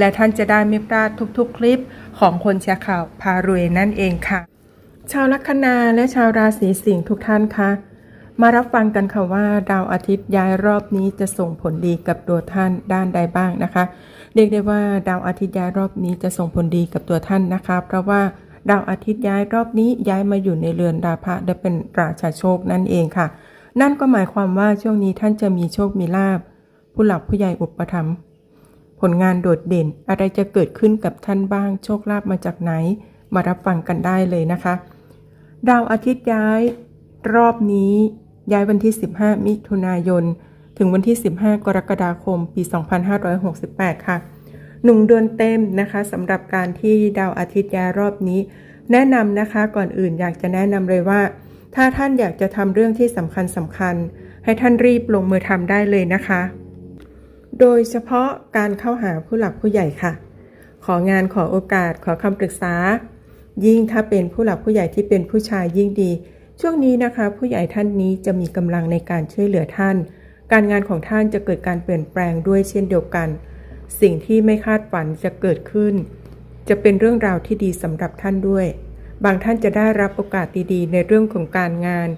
และท่านจะได้ไม่พลาดทุกๆ คลิปของคนแชร์ข่าวพารวยนั่นเองค่ะ ชาวลัคนาและชาวราศีสิงห์ทุกท่านคะมารับฟังกันค่ะว่าดาวอาทิตย์ย้ายรอบนี้จะส่งผลดีกับตัวท่านด้านใดบ้างนะคะ เรียกได้ว่าดาวอาทิตย์ย้ายรอบนี้จะส่งผลดีกับตัวท่านนะคะ เพราะว่าดาวอาทิตย์ย้ายรอบนี้ย้ายมาอยู่ในเรือนราพะได้เป็นราชาโชคนั่นเองค่ะ นั่นก็หมายความว่าช่วงนี้ท่านจะมีโชคมีลาภผู้หลักผู้ใหญ่อุปถัมภ์ ผลงานโดดเด่นอะไรจะเกิดขึ้นกับท่านบ้าง โชคลาภมาจากไหน มารับฟังกันได้เลยนะคะ ดาวอาทิตย์ย้าย รอบนี้ย้ายวันที่ 15 มิถุนายน ถึงวันที่ 15 กรกฎาคม ปี 2568 ค่ะหนึ่งเดือนเต็มนะคะสำหรับการที่ดาวอาทิตย์ย้ายรอบนี้ แนะนำนะคะก่อนอื่นอยากจะแนะนำเลยว่า ถ้าท่านอยากจะทำเรื่องที่สำคัญสำคัญ ให้ท่านรีบลงมือทำได้เลยนะคะ โดยเฉพาะการเข้าหาผู้หลักผู้ใหญ่ค่ะ ของานขอโอกาสขอคำปรึกษา ยิ่งถ้าเป็นผู้หลักผู้ใหญ่ที่เป็นผู้ชายยิ่งดี ช่วงนี้นะคะ ผู้ใหญ่ท่านนี้จะมีกำลังในการช่วยเหลือท่าน การงานของท่านจะเกิดการเปลี่ยนแปลงด้วยเช่นเดียวกัน สิ่งที่ไม่คาดฝันจะเกิดขึ้น จะเป็นเรื่องราวที่ดีสำหรับท่านด้วย บางท่านจะได้รับโอกาสดีๆ ในเรื่องของการงาน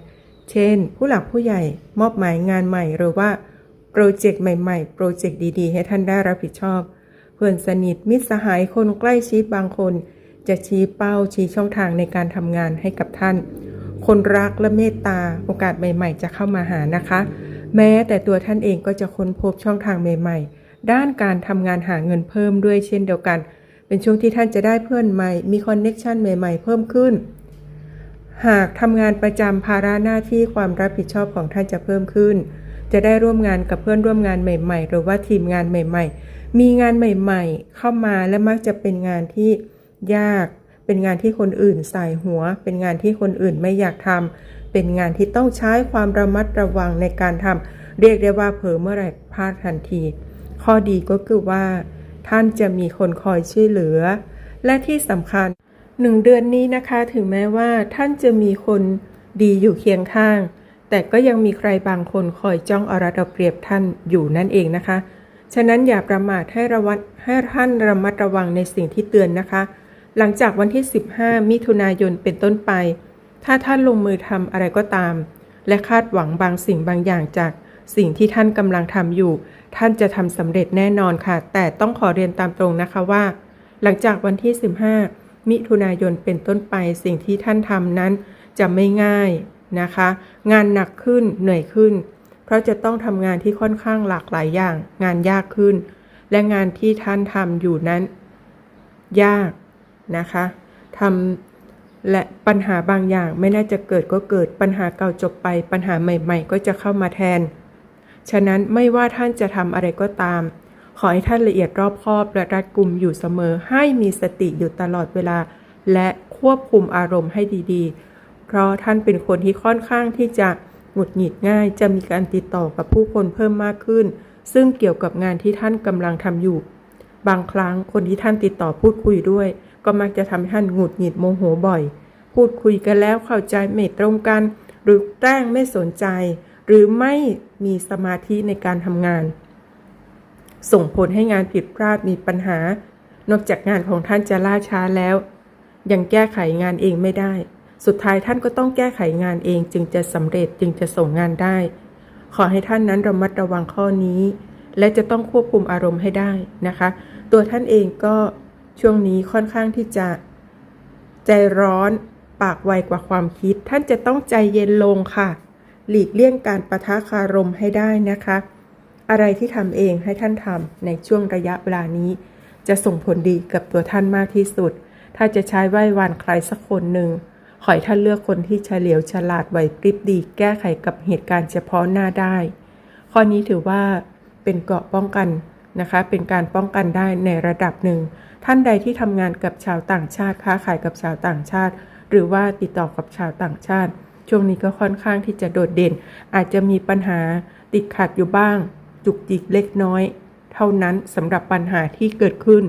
เช่น ผู้หลักผู้ใหญ่มอบหมายงานใหม่หรือว่า โปรเจกต์ใหม่ๆ โปรเจกต์ดีๆ ให้ท่านได้รับผิดชอบ เพื่อนสนิทมิตรสหายคนใกล้ชิดบางคน จะชี้เป้าชี้ช่องทางในการทำงานให้กับท่าน คนรักและเมตตาโอกาสใหม่ ๆ จะเข้ามาหานะคะ แม้แต่ตัวท่านเองก็จะค้นพบช่องทางใหม่ ๆ ด้านการทำงานหาเงินเพิ่มด้วยเช่นเดียวกัน เป็นช่วงที่ท่านจะได้เพื่อนใหม่ มีคอนเน็ชันใหม่ ๆ เพิ่มขึ้นหากทำงานประจำภาระหน้าที่ความรับผิดชอบของท่านจะเพิ่มขึ้น จะได้ร่วมงานกับเพื่อนร่วมงานใหม่ ๆ หรือว่าทีมงานใหม่ ๆ มีงานใหม่ ๆ เข้ามาและมักจะเป็นงานที่ยาก เป็นงานที่คนอื่นใส่หัว เป็นงานที่คนอื่นไม่อยากทำเป็นงานที่ต้องใช้ความระมัดระวังในการทำเรียกได้ว่าเผลอเมื่อไหร่พลาดทันที ข้อดีก็คือว่า ท่านจะมีคนคอยช่วยเหลือ และที่สำคัญหนึ่งเดือนนี้นะคะถึงแม้ว่าท่านจะมีคนดีอยู่เคียงข้าง แต่ก็ยังมีใครบางคนคอยจ้องเอารัดเอาเปรียบท่านอยู่นั่นเองนะคะ ฉะนั้นอย่าประมาทให้ระวัดให้ท่านระมัดระวังในสิ่งที่เตือนนะคะ หลังจากวันที่ 15 มิถุนายนเป็นต้นไป ถ้าท่านลงมือทำอะไรก็ตาม และคาดหวังบางสิ่งบางอย่างจากสิ่งที่ท่านกำลังทำอยู่ ท่านจะทำสำเร็จแน่นอนค่ะ แต่ต้องขอเรียนตามตรงนะคะว่า หลังจากวันที่ 15 มิถุนายนเป็นต้นไป สิ่งที่ท่านทำนั้นจะไม่ง่าย นะคะ งานหนักขึ้นเหนื่อยขึ้น เพราะจะต้องทำงานที่ค่อนข้างหลากหลายอย่าง งานยากขึ้น และงานที่ท่านทำอยู่นั้น ยากนะคะทำและปัญหาบางอย่างไม่น่าจะเกิดก็เกิดปัญหาเก่าจบไป ปัญหาใหม่ ๆ ก็จะเข้ามาแทน ฉะนั้นไม่ว่าท่านจะทำอะไรก็ตาม ขอให้ท่านละเอียดรอบคอบและรัดกุมอยู่เสมอให้มีสติอยู่ตลอดเวลา และควบคุมอารมณ์ให้ดีๆ เพราะท่านเป็นคนที่ค่อนข้างที่จะหงุดหงิดง่าย จะมีการติดต่อกับผู้คนเพิ่มมากขึ้น ซึ่งเกี่ยวกับงานที่ท่านกำลังทำอยู่ บางครั้งคนที่ท่านติดต่อพูดคุยด้วย ก็มักจะทำให้ท่านหงุดหงิดโมโหบ่อย พูดคุยกันแล้วเข้าใจไม่ตรงกัน หรือแกล้งไม่สนใจ หรือไม่มีสมาธิในการทำงาน ส่งผลให้งานผิดพลาดมีปัญหา นอกจากงานของท่านจะล่าช้าแล้ว ยังแก้ไขงานเองไม่ได้ สุดท้ายท่านก็ต้องแก้ไขงานเองจึงจะสำเร็จจึงจะส่งงานได้ ขอให้ท่านนั้นระมัดระวังข้อนี้ และจะต้องควบคุมอารมณ์ให้ได้นะคะ ตัวท่านเองก็ช่วงนี้ค่อนข้างที่จะใจร้อนปากไวกว่าความคิด ท่านจะต้องใจเย็นลงค่ะ หลีกเลี่ยงการประทะคารมให้ได้นะคะ อะไรที่ทำเองให้ท่านทำในช่วงระยะเวลานี้ จะส่งผลดีกับตัวท่านมากที่สุด ถ้าจะใช้ไหว้วานใครสักคนหนึ่ง ขอให้ท่านเลือกคนที่เฉลียวฉลาดไหวพริบดี แก้ไขกับเหตุการณ์เฉพาะหน้าได้ ข้อนี้ถือว่าเป็นเกราะป้องกันนะคะ เป็นการป้องกันได้ในระดับหนึ่ง ท่านใดที่ทำงานกับชาวต่างชาติ ค้าขายกับชาวต่างชาติ หรือว่าติดต่อกับชาวต่างชาติ ช่วงนี้ก็ค่อนข้างที่จะโดดเด่น อาจจะมีปัญหาติดขัดอยู่บ้าง จุกจิกเล็กน้อย เท่านั้นสำหรับปัญหาที่เกิดขึ้น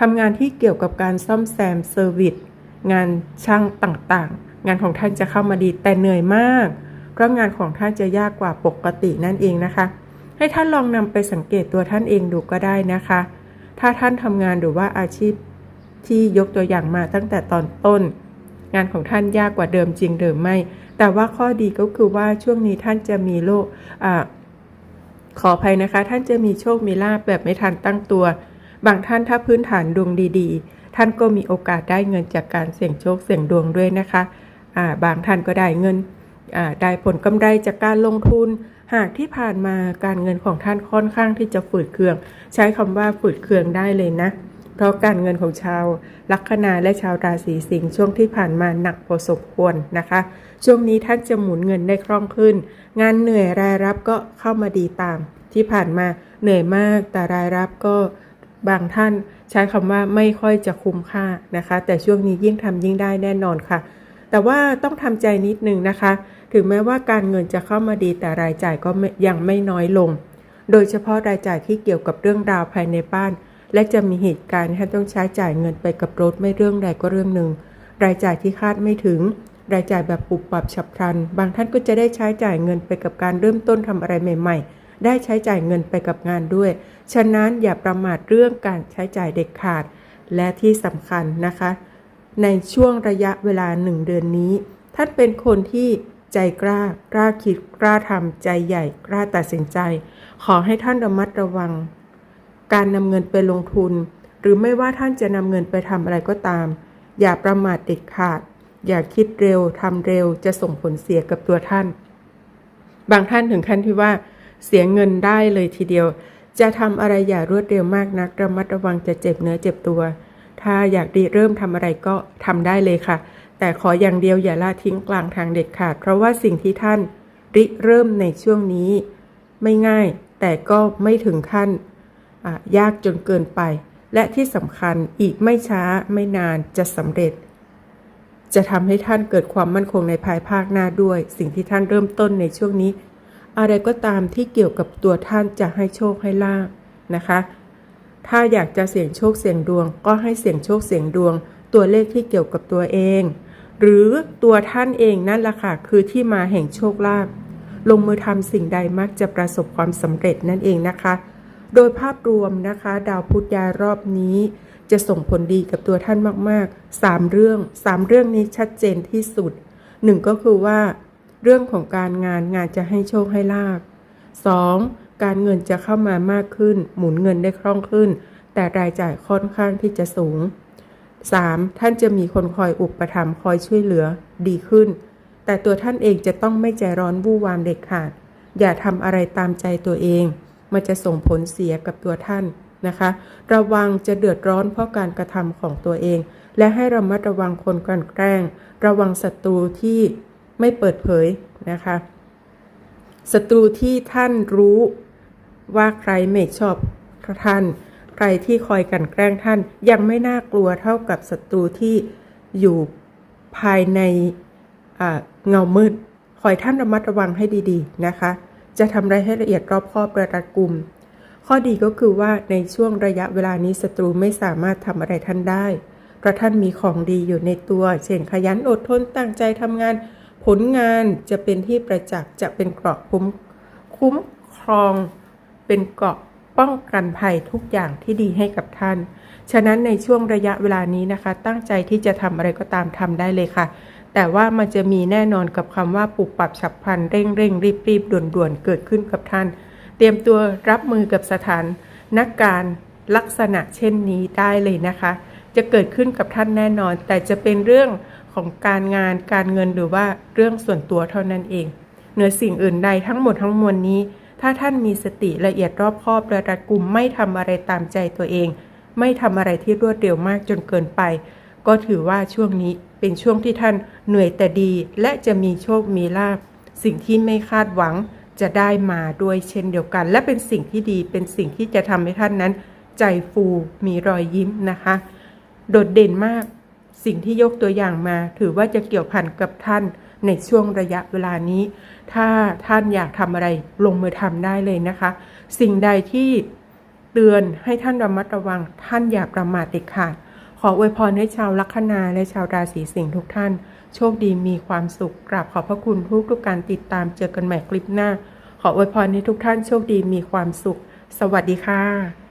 ทำงานที่เกี่ยวกับการซ่อมแซมเซอร์วิส งานช่างต่างๆ งานของท่านจะเข้ามาดีแต่เหนื่อยมาก เพราะงานของท่านจะยากกว่าปกตินั่นเองนะคะ ให้ท่านลองนำไปสังเกตตัวท่านเองดูก็ได้นะคะ ถ้าท่านทำงานหรือว่าอาชีพที่ยกตัวอย่างมาตั้งแต่ตอนต้น งานของท่านยากกว่าเดิมจริงหรือไม่ แต่ว่าข้อดีก็คือว่าช่วงนี้ท่านจะมีโลกอขออภัยนะคะ ท่านจะมีโชคมีลาบแบบไม่ทันตั้งตัว บางท่านถ้าพื้นฐานดวงดี ท่านก็มีโอกาสได้เงินจากการเสี่ยงโชคเสี่ยงดวงด้วยนะคะาบางท่านก็ได้เงินได้ผลกำไรจากการลงทุน หากที่ผ่านมาการเงินของท่านค่อนข้างที่จะฝืดเคือง ใช้คำว่าฝืดเคืองได้เลยนะ เพราะการเงินของชาวลัคนาและชาวราศีสิงห์ช่วงที่ผ่านมาหนักพอสมควรนะคะ ช่วงนี้ท่านจะหมุนเงินได้คล่องขึ้น งานเหนื่อยรายรับก็เข้ามาดีตาม ที่ผ่านมาเหนื่อยมากแต่รายรับก็ บางท่านใช้คำว่าไม่ค่อยจะคุ้มค่านะคะ แต่ช่วงนี้ยิ่งทำยิ่งได้แน่นอนค่ะ แต่ว่าต้องทำใจนิดนึงนะคะ ถึงแม้ว่าการเงินจะเข้ามาดีแต่รายจ่ายก็ยังไม่น้อยลง โดยเฉพาะรายจ่ายที่เกี่ยวกับเรื่องราวภายในบ้าน และจะมีเหตุการณ์ที่านต้องใช้จ่ายเงินไปกับรถไม่เรื่องใดก็เรื่องหนึ่ง รายจ่ายที่คาดไม่ถึง รายจ่ายแบบปุบปับฉับพลัน บางท่านก็จะได้ใช้จ่ายเงินไปกับการเริ่มต้นทำอะไรใหม่ ๆ ได้ใช้จ่ายเงินไปกับงานด้วย ฉะนั้นอย่าประมาทเรื่องการใช้จ่ายเด็ดขาด และที่สำคัญนะคะ ในช่วงระยะเวลาหนึ่งเดือนนี้ ท่านเป็นคนที่ใจกล้ากล้าคิดกล้าทำใจใหญ่กล้าตัดสินใจ ขอให้ท่านระมัดระวัง การนำเงินไปลงทุน หรือไม่ว่าท่านจะนำเงินไปทำอะไรก็ตาม อย่าประมาทเด็ดขาด อย่าคิดเร็วทำเร็วจะส่งผลเสียกับตัวท่าน บางท่านถึงขั้นที่ว่า เสียเงินได้เลยทีเดียว จะทำอะไรอย่ารวดเร็วมากนัก ระมัดระวังจะเจ็บเนื้อเจ็บตัว ถ้าอยากดีเริ่มทำอะไรก็ทำได้เลยค่ะ แต่ขออย่างเดียวอย่าละทิ้งกลางทางเด็ดขาด เพราะว่าสิ่งที่ท่านริเริ่มในช่วงนี้ ไม่ง่ายแต่ก็ไม่ถึงขั้นยากจนเกินไป และที่สำคัญอีกไม่ช้าไม่นานจะสำเร็จ จะทำให้ท่านเกิดความมั่นคงในภายภาคหน้าด้วย สิ่งที่ท่านเริ่มต้นในช่วงนี้ อะไรก็ตามที่เกี่ยวกับตัวท่านจะให้โชคให้ลาบนะคะ ถ้าอยากจะเสี่ยงโชคเสี่ยงดวง ก็ให้เสี่ยงโชคเสี่ยงดวง ตัวเลขที่เกี่ยวกับตัวเอง หรือตัวท่านเองนั่นแหละค่ะคือที่มาแห่งโชคลาภลงมือทำสิ่งใดมักจะประสบความสำเร็จนั่นเองนะคะ โดยภาพรวมนะคะ ดาวพุธยายรอบนี้จะส่งผลดีกับตัวท่านมาก ๆ 3 เรื่อง 3 เรื่องนี้ชัดเจนที่สุด 1 ก็คือว่า เรื่องของการงานงานจะให้โชคให้ลาบ 2. การเงินจะเข้ามามากขึ้น หมุนเงินได้คล่องขึ้น แต่รายจ่ายค่อนข้างที่จะสูง 3. ท่านจะมีคนคอยอุปถัมภ์คอยช่วยเหลือดีขึ้น แต่ตัวท่านเองจะต้องไม่ใจร้อนวู่วามเด็ดขาด อย่าทำอะไรตามใจตัวเอง มันจะส่งผลเสียกับตัวท่านนะคะ ระวังจะเดือดร้อนเพราะการกระทำของตัวเอง และให้ระมัดระวังคนกลั่นแกล้ง ระวังศัตรูที่ ไม่เปิดเผยนะคะศัตรูที่ท่านรู้ว่าใครไม่ชอบท่าน ใครที่คอยกันแกล้งท่านยังไม่น่ากลัวเท่ากับศัตรูที่อยู่ภายในเงามืดคอยท่านระมัดระวังให้ดีๆนะคะ จะทำอะไรให้ละเอียดรอบคอบประรัดกลุ่ม ข้อดีก็คือว่าในช่วงระยะเวลานี้ศัตรูไม่สามารถทำอะไรท่านได้ เพราะท่านมีของดีอยู่ในตัว เช่นขยันอดทนตั้งใจทำงาน ผลงานจะเป็นที่ประจักษ์จะเป็นเกราะคุ้มคุ้มครอง เป็นเกราะป้องกันภัยทุกอย่างที่ดีให้กับท่าน ฉะนั้นในช่วงระยะเวลานี้นะคะ ตั้งใจที่จะทำอะไรก็ตามทำได้เลยค่ะ แต่ว่ามันจะมีแน่นอนกับคำว่าปรับปรับฉับพลันเร่งเร่งรีบรีบด่วนด่วนเกิดขึ้นกับท่าน เตรียมตัวรับมือกับสถานนักการลักษณะเช่นนี้ได้เลยนะคะ จะเกิดขึ้นกับท่านแน่นอน แต่จะเป็นเรื่อง ของการงานการเงินหรือว่าเรื่องส่วนตัวเท่านั้นเอง เหนือสิ่งอื่นใดทั้งหมดทั้งมวลนี้ ถ้าท่านมีสติละเอียดรอบคอบและรัดกุมไม่ทำอะไรตามใจตัวเอง ไม่ทำอะไรที่รวดเร็วมากจนเกินไป ก็ถือว่าช่วงนี้เป็นช่วงที่ท่านเหนื่อยแต่ดี และจะมีโชคมีลาภสิ่งที่ไม่คาดหวังจะได้มาด้วยเช่นเดียวกัน และเป็นสิ่งที่ดีเป็นสิ่งที่จะทำให้ท่านนั้น ใจฟูมีรอยยิ้มนะคะ โดดเด่นมาก สิ่งที่ยกตัวอย่างมา ถือว่าจะเกี่ยวพันกับท่านในช่วงระยะเวลานี้ ถ้าท่านอยากทำอะไรลงมือทำได้เลยนะคะ สิ่งใดที่เตือนให้ท่านระมัดระวัง ท่านอย่าประมาทเด็ดขาดขออวยพรให้ชาวลัคนาและชาวราศีสิงห์ทุกท่าน โชคดีมีความสุขกราบขอบพระคุณทุกทุกการติดตามเจอกันใหม่คลิปหน้า ขออวยพรให้ทุกท่านโชคดีมีความสุข สวัสดีค่ะ